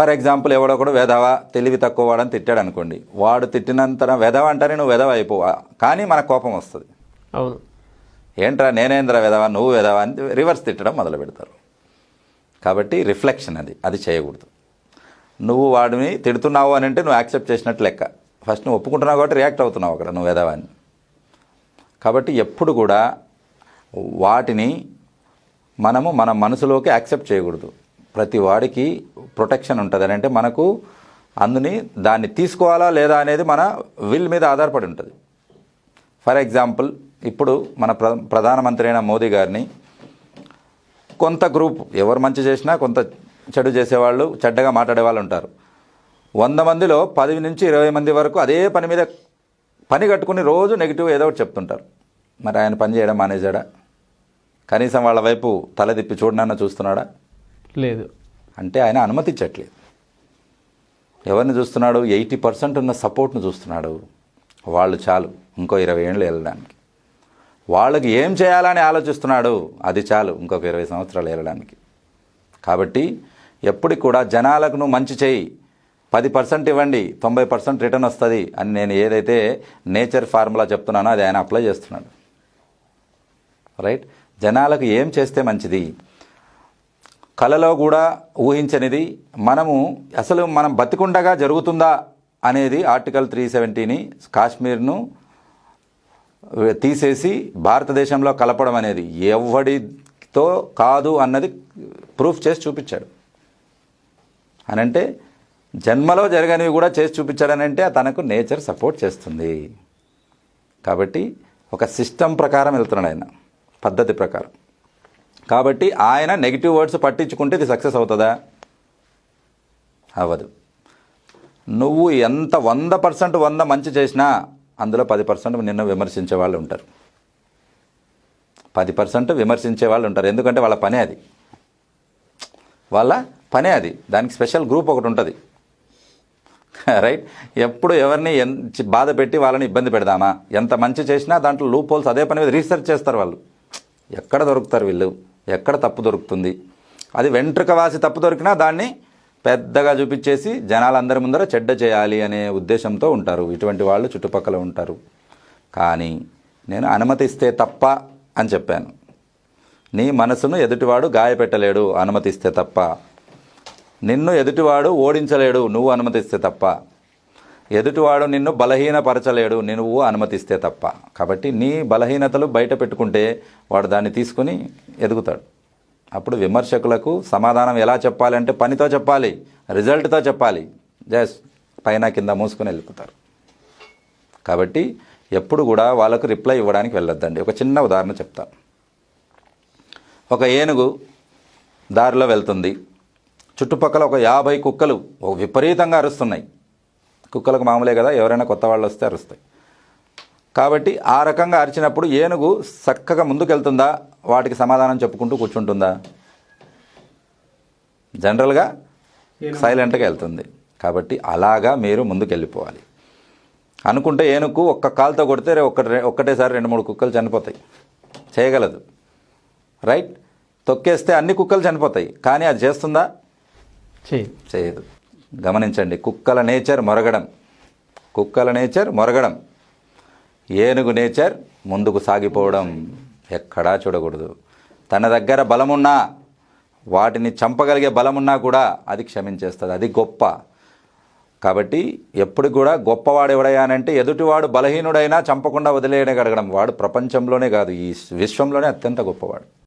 For example ఎవడో కూడా వెధవ తెలివి తక్కువ వాడని తిట్టాడు అనుకోండి. వాడు తిట్టినంత వెధవ అంటారే నువ్వు వెధవ అయిపోవా కానీ మనకు కోపం వస్తుంది. అవును. ఏంట్రా నేనేంద్ర వెధవ నువ్వు వెధవ అని రివర్స్ తిట్టడం మొదలు పెడతారు. కాబట్టి రిఫ్లెక్షన్ అది అది చేయకూడదు. నువ్వు వాడిని తిడుతున్నావు అని అంటే నువ్వు యాక్సెప్ట్ చేసినట్టు లెక్క. ఫస్ట్ నువ్వు ఒప్పుకుంటున్నావు కాబట్టి రియాక్ట్ అవుతున్నావు అక్కడ నువ్వు వెధవ అని. కాబట్టి ఎప్పుడు కూడా వాటిని మనము మన మనసులోకి యాక్సెప్ట్ చేయకూడదు. ప్రతి వాడికి ప్రొటెక్షన్ ఉంటుంది. అని అంటే మనకు అందుని దాన్ని తీసుకోవాలా లేదా అనేది మన విల్ మీద ఆధారపడి ఉంటుంది. ఫర్ ఎగ్జాంపుల్ ఇప్పుడు మన ప్ర ప్రధానమంత్రి అయిన మోదీ గారిని కొంత గ్రూప్ ఎవరు మంచి చేసినా కొంత చెడు చేసేవాళ్ళు చెడ్డగా మాట్లాడే వాళ్ళు ఉంటారు. వంద మందిలో పది నుంచి ఇరవై మంది వరకు అదే పని మీద పని కట్టుకుని రోజు నెగిటివ్ ఏదో ఒకటి చెప్తుంటారు. మరి ఆయన పని చేయడం మానేశాడా? కనీసం వాళ్ళ వైపు తలదిప్పి చూడనన్నా చూస్తున్నాడా? లేదు. అంటే ఆయన అనుమతించట్లేదు. ఎవరిని చూస్తున్నాడు? ఎయిటీ పర్సెంట్ ఉన్న సపోర్ట్ను చూస్తున్నాడు. వాళ్ళు చాలు ఇంకో ఇరవై ఏళ్ళు వెళ్ళడానికి. వాళ్ళకి ఏం చేయాలని ఆలోచిస్తున్నాడు? అది చాలు ఇంకొక ఇరవై సంవత్సరాలు వెళ్ళడానికి. కాబట్టి ఎప్పటికి కూడా జనాలకు నువ్వు మంచి చేయి. పది పర్సెంట్ ఇవ్వండి తొంభై పర్సెంట్ రిటర్న్ వస్తుంది అని నేను ఏదైతే నేచర్ ఫార్ములా చెప్తున్నానో అది ఆయన అప్లై చేస్తున్నాడు. రైట్? జనాలకు ఏం చేస్తే మంచిది? కలలో కూడా ఊహించనిది. మనము అసలు మనం బతికుండగా జరుగుతుందా అనేది ఆర్టికల్ త్రీ సెవెంటీని కాశ్మీర్ను తీసేసి భారతదేశంలో కలపడం అనేది ఎవడితో కాదు అన్నది ప్రూఫ్ చేసి చూపించాడు. అనంటే జన్మలో జరగనివి కూడా చేసి చూపించాడనంటే తనకు నేచర్ సపోర్ట్ చేస్తుంది. కాబట్టి ఒక సిస్టమ్ ప్రకారం వెళ్తున్నాడు ఆయన. పద్ధతి ప్రకారం. కాబట్టి ఆయన నెగిటివ్ వర్డ్స్ పట్టించుకుంటే ఇది సక్సెస్ అవుతుందా? అవ్వదు. నువ్వు ఎంత వంద పర్సెంట్ వంద మంచి చేసినా అందులో పది పర్సెంట్ నిన్ను విమర్శించే వాళ్ళు ఉంటారు. పది పర్సెంట్ విమర్శించే వాళ్ళు ఉంటారు. ఎందుకంటే వాళ్ళ పనే అది. వాళ్ళ పనే అది. దానికి స్పెషల్ గ్రూప్ ఒకటి ఉంటుంది. రైట్ ఎప్పుడు ఎవరిని ఎన్ బాధ పెట్టి వాళ్ళని ఇబ్బంది పెడదామా? ఎంత మంచి చేసినా దాంట్లో లూప్ హోల్స్ అదే పని మీద రీసెర్చ్ చేస్తారు వాళ్ళు. ఎక్కడ దొరుకుతారు వీళ్ళు? ఎక్కడ తప్పు దొరుకుతుంది? అది వెంట్రుక వాసి తప్పు దొరికినా దాన్ని పెద్దగా చూపించేసి జనాలందరి ముందర చెడ్డ చేయాలి అనే ఉద్దేశంతో ఉంటారు. ఇటువంటి వాళ్ళు చుట్టుపక్కల ఉంటారు. కానీ నేను అనుమతిస్తే తప్ప అని చెప్పాను. నీ మనసును ఎదుటివాడు గాయపెట్టలేడు అనుమతిస్తే తప్ప. నిన్ను ఎదుటివాడు ఓడించలేడు నువ్వు అనుమతిస్తే తప్ప. ఎదుటివాడు నిన్ను బలహీనపరచలేడు నువ్వు అనుమతిస్తే తప్ప. కాబట్టి నీ బలహీనతలు బయట పెట్టుకుంటే వాడు దాన్ని తీసుకుని ఎదుగుతాడు. అప్పుడు విమర్శకులకు సమాధానం ఎలా చెప్పాలి అంటే పనితో చెప్పాలి రిజల్ట్తో చెప్పాలి. జస్ట్ పైన కింద మూసుకొని వెళ్ళిపోతారు. కాబట్టి ఎప్పుడు కూడా వాళ్ళకు రిప్లై ఇవ్వడానికి వెళ్ళొద్దండి. ఒక చిన్న ఉదాహరణ చెప్తాను ఒక ఏనుగు దారిలో వెళ్తుంది. చుట్టుపక్కల ఒక యాభై కుక్కలు ఒక విపరీతంగా అరుస్తున్నాయి. కుక్కలకు మామూలే కదా ఎవరైనా కొత్త వాళ్ళు వస్తే అరుస్తాయి. కాబట్టి ఆ రకంగా అరిచినప్పుడు ఏనుగు చక్కగా ముందుకెళ్తుందా? వాటికి సమాధానం చెప్పుకుంటూ కూర్చుంటుందా? జనరల్గా సైలెంట్గా వెళ్తుంది. కాబట్టి అలాగా మీరు ముందుకు వెళ్ళిపోవాలి అనుకుంటే ఏనుగు ఒక్క కాలుతో కొడితే రే- ఒక్క ఒక్కటేసారి రెండు మూడు కుక్కలు చనిపోతాయి. చేయగలదు. రైట్? తొక్కేస్తే అన్ని కుక్కలు చనిపోతాయి. కానీ అది చేస్తుందా? చేయి చేయదు. గమనించండి కుక్కల నేచర్ మొరగడం. కుక్కల నేచర్ మొరగడం. ఏనుగు నేచర్ ముందుకు సాగిపోవడం ఎక్కడా చూడకూడదు. తన దగ్గర బలమున్నా వాటిని చంపగలిగే బలమున్నా కూడా అది క్షమించేస్తుంది అది గొప్ప. కాబట్టి ఎప్పుడు కూడా గొప్పవాడు ఎవడయ్యానంటే ఎదుటివాడు బలహీనుడైనా చంపకుండా వదిలేయడం అడగడం వాడు ప్రపంచంలోనే కాదు ఈ విశ్వంలోనే అత్యంత గొప్పవాడు.